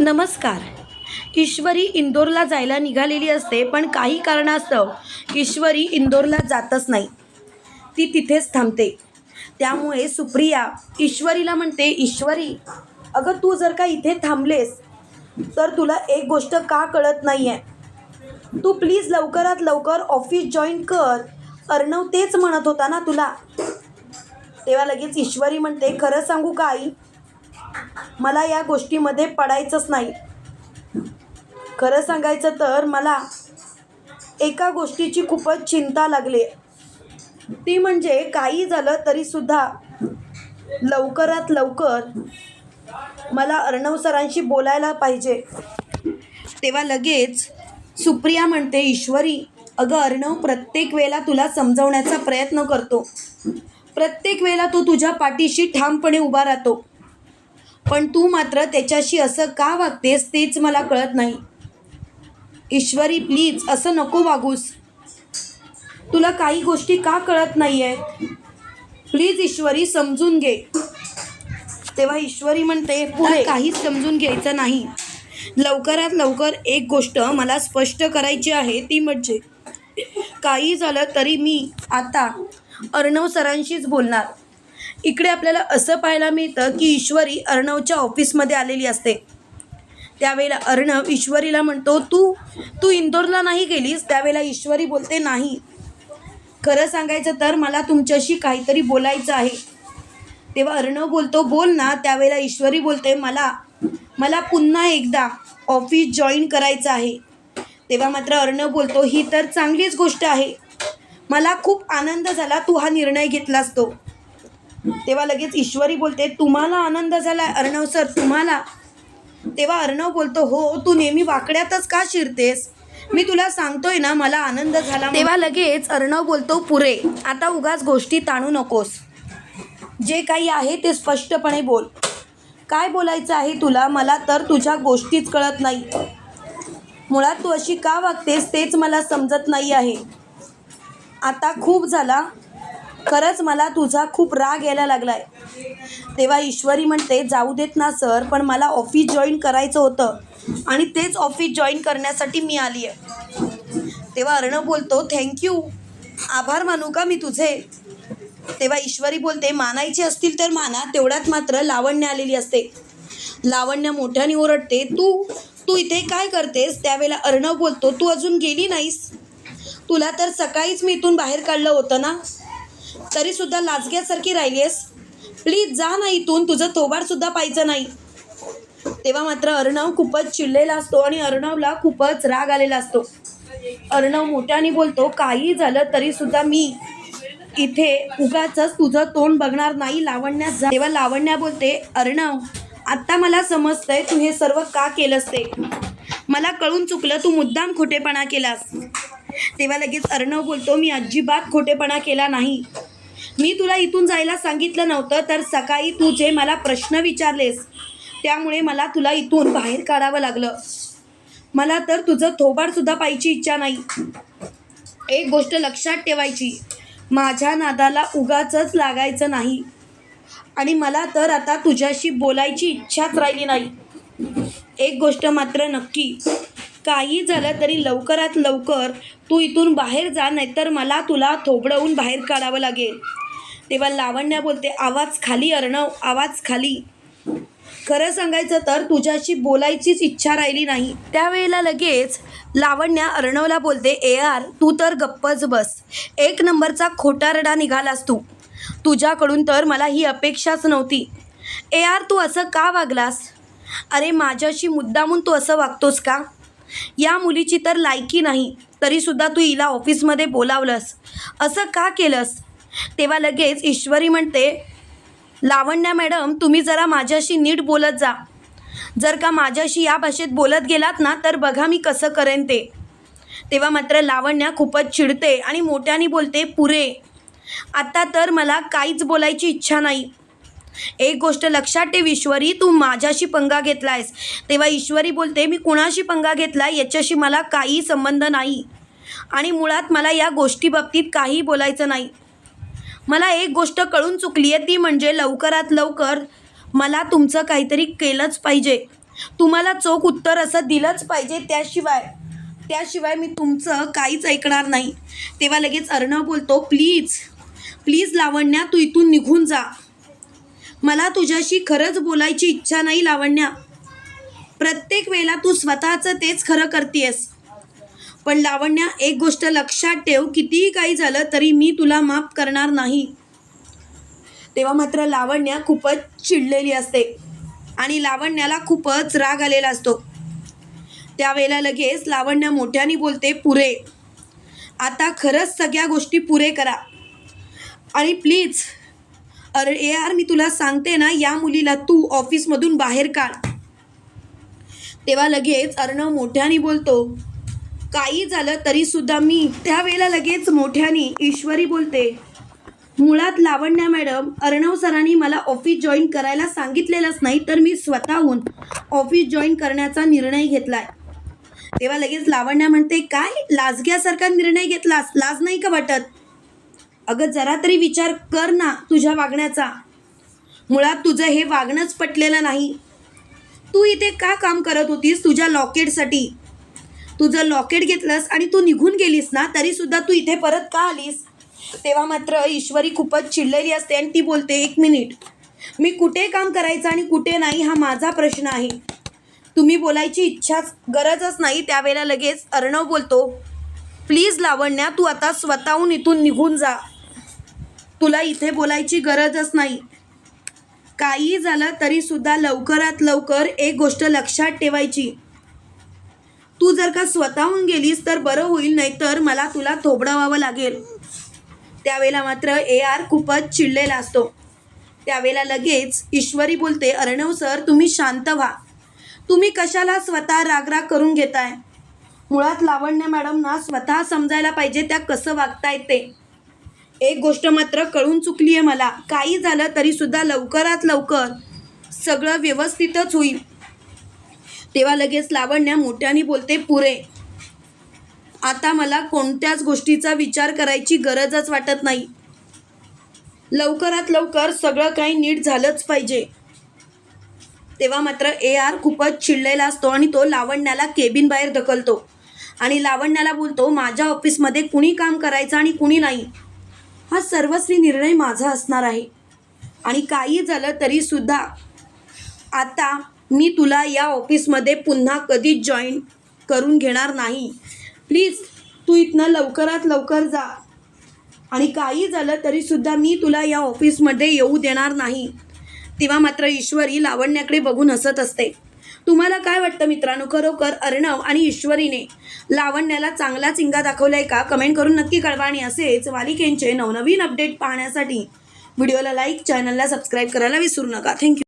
नमस्कार. ईश्वरी इंदोरला जायला निघालेली असते पण काही कारणास्तव ईश्वरी इंदोरला जातच नाही. ती तिथेच थांबते. त्यामुळे सुप्रिया ईश्वरीला म्हणते ईश्वरी अगं तू जर का इथे थांबलेस तर तुला एक गोष्ट का कळत नाही आहे तू प्लीज लवकरात लवकर ऑफिस जॉईन कर. अर्णव तेच म्हणत होता ना तुला. तेव्हा लगेच ईश्वरी म्हणते खरं सांगू का आई? मला या गोष्टीमध्ये पडायचंच नाही. खरं सांगायचं तर मला एका गोष्टीची खूपच चिंता लागली. ती म्हणजे काही झालं तरीसुद्धा लवकरात लवकर मला अर्णव सरांशी बोलायला पाहिजे. तेव्हा लगेच सुप्रिया म्हणते ईश्वरी अगं अर्णव प्रत्येक वेळेला तुला समजवण्याचा प्रयत्न करतो. प्रत्येक वेळेला तो तुझ्या पाठीशी ठामपणे उभा राहतो. पण तू मात्र त्याच्याशी असं का वागतेस तेच मला कळत नाही. ईश्वरी प्लीज असं नको वागूस. तुला काही गोष्टी का कळत नाही आहेत प्लीज ईश्वरी समजून घे. तेव्हा ईश्वरी म्हणते पुढे काहीच समजून घ्यायचं नाही. लवकरात लवकर एक गोष्ट मला स्पष्ट करायची आहे ती म्हणजे काही झालं तरी मी आता अर्णव सरांशीच बोलणार. इकडे आपल्याला असं पाहायला मिळतं की ईश्वरी अर्णवच्या ऑफिसमध्ये आलेली असते. त्यावेळेला अर्णव ईश्वरीला म्हणतो तू तू इंदोरला नाही गेलीस? त्यावेळेला ईश्वरी बोलते नाही. खरं सांगायचं तर मला तुमच्याशी काहीतरी बोलायचं आहे. तेव्हा अर्णव बोलतो बोल ना. त्यावेळेला ईश्वरी बोलते मला मला पुन्हा एकदा ऑफिस जॉईन करायचं आहे. तेव्हा मात्र अर्णव बोलतो ही तर चांगलीच गोष्ट आहे. मला खूप आनंद झाला तू हा निर्णय घेतलास तो. तेव्हा लगेच ईश्वरी बोलते तुम्हाला आनंद झाला अर्णव सर तुम्हाला. तेव्हा अर्णव बोलतो हो तू नेहमी वाकड्यातच का शिरतेस? मी तुला सांगतोय ना मला आनंद झाला तेव्हा लगेच अर्णव बोलतो पुरे आता उगाच गोष्टी ताणू नकोस. जे काही आहे ते स्पष्टपणे बोल. काय बोलायचं आहे तुला मला तर तुझ्या गोष्टीच कळत नाही. मुळात तू अशी का वागतेस तेच मला समजत नाही आहे. आता खूप झाला खरंच मला तुझा खूप राग यायला लागलाय. तेव्हा ईश्वरी म्हणते जाऊ देत ना सर पण मला ऑफिस जॉईन करायचं होतं आणि तेच ऑफिस जॉईन करण्यासाठी मी आली आहे तेव्हा अर्णव बोलतो थँक्यू आभार मानू का मी तुझे? तेव्हा ईश्वरी बोलते मानायचे असतील तर माना तेवढ्यात मात्र लावण्य आलेली असते. लावण्य मोठ्याने ओरडते तू तू इथे काय करतेस? त्यावेळेला अर्णव बोलतो तू अजून गेली नाहीस. तुला तर सकाळीच मी इथून बाहेर काढलं होतं ना? तरीसुद्धा सुद्धा लाजग्यासारखी राहिलीस प्लीज जा ना इथून तुझं थोबाडसुद्धा पाहिजे नाही. तेव्हा मात्र अर्णव खूपच चिडलेला असतो आणि अर्णवला खूपच राग आलेला असतो. अर्णव मोठ्याने बोलतो काही झालं तरीसुद्धा मी इथे उगाच तुझं तोंड बघणार नाही लावण्यास जा. तेव्हा लावण्या बोलते अर्णव आत्ता मला समजतंय तू हे सर्व का केलंस ते? मला कळून चुकलं तू मुद्दाम खोटेपणा केलास. तेव्हा लगेच अर्णव बोलतो मी अजिबात खोटेपणा केला नाही. मी तुला इथून जायला सांगितलं नव्हतं तर सकाळी तू जे मला प्रश्न विचारलेस त्यामुळे मला तुला इथून बाहेर काढावं लागलं. मला तर तुझं थोबाडसुद्धा पाहिजे इच्छा नाही. एक गोष्ट लक्षात ठेवायची माझ्या नादाला उगाचंच लागायचं नाही. आणि मला तर आता तुझ्याशी बोलायची इच्छाच राहिली नाही. एक गोष्ट मात्र नक्की काही झालं तरी लवकरात लवकर तू इथून बाहेर जा नाहीतर मला तुला थोबडवून बाहेर काढावं लागेल. तेव्हा लावण्या बोलते आवाज खाली अर्णव आवाज खाली. खरं सांगायचं तर तुझ्याशी बोलायचीच इच्छा राहिली नाही. त्यावेळेला लगेच लावण्या अर्णवला बोलते ए आर तू तर गप्पच बस. एक नंबरचा खोटारडा निघालास तू. तुझ्याकडून तर मला ही अपेक्षाच नव्हती. ए आर तू असं का वागलास? अरे माझ्याशी मुद्दामून तू असं वागतोस का? या मुलीची तर लायकी नाही तरीसुद्धा तू हिला ऑफिसमध्ये बोलावलंस. असं का केलंस? तेव्हा लगेच ईश्वरी म्हणते लावण्या मॅडम तुम्ही जरा माझ्याशी नीट बोलत जा. जर का माझ्याशी या भाषेत बोलत गेलात ना तर बघा मी कसं करेन ते. तेव्हा मात्र लावण्या खूपच चिडते आणि मोठ्याने बोलते पुरे आत्ता तर मला काहीच बोलायची इच्छा नाही. एक गोष्ट लक्षात ठेव ईश्वरी तू माझ्याशी पंगा घेतलायस. तेव्हा ईश्वरी बोलते मी कुणाशी पंगा घेतला याच्याशी मला काही संबंध नाही आणि मुळात मला या गोष्टीबाबतीत काही बोलायचं नाही. मला एक गोष्ट कळून चुकली आहे ती म्हणजे लवकरात लवकर मला तुमचं काहीतरी केलंच पाहिजे. तुम्हाला चोख उत्तर असं दिलंच पाहिजे त्याशिवाय त्याशिवाय मी तुमचं काहीच ऐकणार नाही. तेव्हा लगेच अर्णव बोलतो प्लीज प्लीज लावण्या तू इथून निघून जा. मला तुझ्याशी खरंच बोलायची इच्छा नाही लावण्या. प्रत्येक वेळेला तू स्वतःचं तेच खरं करतेस पण लावण्या एक गोष्ट लक्षात ठेव कितीही काही झालं तरी मी तुला माफ करणार नाही. तेव्हा मात्र लावण्या खूपच चिडलेली असते आणि लावण्याला खूपच राग आलेला असतो. त्यावेळेला लगेच लावण्या मोठ्याने बोलते पुरे आता खरंच सगळ्या गोष्टी पुरे करा. आणि प्लीज अरे यार मी तुला सांगते ना या मुलीला तू ऑफिसमधून बाहेर काढ. तेव्हा लगेच अर्णव मोठ्याने बोलतो काही झालं तरी सुद्धा मी त्यावेळेला लगेच मोठ्याने ईश्वरी बोलते. मुळात लावण्या मॅडम अर्णव सरांनी मला ऑफिस जॉईन करायला सांगितलेलंच नाही तर मी स्वतःहून ऑफिस जॉईन करण्याचा निर्णय घेतलाय. तेव्हा लगेच लावण्या म्हणते काय? लाजग्यासारखा निर्णय घेतलास? लाज नाही का वाटत? अगं जरा तरी विचार कर ना तुझ्या वागण्याचा. मुळात तुझं हे वागणंच पटलेलं नाही. तू इथे का काम करत होतीस तुझ्या लॉकेटसाठी तुझं लॉकेट घेतलंस आणि तू निघून गेलीस ना तरीसुद्धा तू इथे परत का आलीस? तेव्हा मात्र ईश्वरी खूपच चिडलेली असते आणि ती बोलते एक मिनिट. मी कुठे काम करायचं आणि कुठे नाही हा माझा प्रश्न आहे. तुम्ही बोलायची इच्छाच गरजच नाही. त्यावेळेला लगेच अर्णव बोलतो प्लीज लावण्या तू आता स्वतःहून इथून निघून जा. तुला इथे बोलायची गरजच नाही. काही झालं तरीसुद्धा लवकरात लवकर एक गोष्ट लक्षात ठेवायची. तू जर का स्वतःहून गेलीस तर बरं होईल नाहीतर मला तुला थोबडावावं लागेल. त्यावेळेला मात्र ए आर खूपच चिडलेला असतो. त्यावेळेला लगेच ईश्वरी बोलते अर्णव सर तुम्ही शांत व्हा. तुम्ही कशाला स्वतः रागराग करून घेताय? मुळात लावण्य मॅडमना स्वतः समजायला पाहिजे त्या कसं वागतायत ते. एक गोष्ट मात्र कळून चुकली आहे मला. काही झालं तरीसुद्धा लवकरात लवकर सगळं व्यवस्थितच होईल. तेव्हा लगेच लावण्या मोठ्याने बोलते पुरे आता मला कोणत्याच गोष्टीचा विचार करायची गरजच वाटत नाही. लवकरात लवकर सगळं काही नीट झालंच पाहिजे. तेव्हा मात्र ए आर खूपच चिडलेला असतो आणि तो लावण्याला केबिन बाहेर ढकलतो. आणि लावण्याला बोलतो माझ्या ऑफिसमध्ये कुणी काम करायचं आणि कुणी नाही. हा सर्वस्वी निर्णय माझा असणार आहे. आणि काही झालं तरीसुद्धा आता मी तुला या ऑफिसमध्ये पुन्हा कधीच जॉईन करून घेणार नाही. प्लीज तू इथनं लवकरात लवकर जा. आणि काही झालं तरीसुद्धा मी तुला या ऑफिसमध्ये येऊ देणार नाही. तेव्हा मात्र ईश्वरी लावण्याकडे बघून हसत असते. तुम्हाला काय वाटतं मित्रांनो? खरोखर अर्णव आणि ईश्वरीने लावण्याला चांगला चिंगा दाखवलाय का? कमेंट करून नक्की कळवा. आणि असेच मालिकेंचे नवनवीन अपडेट पाहण्यासाठी व्हिडिओला लाईक चॅनलला सबस्क्राईब करायला विसरू नका. थँक्यू.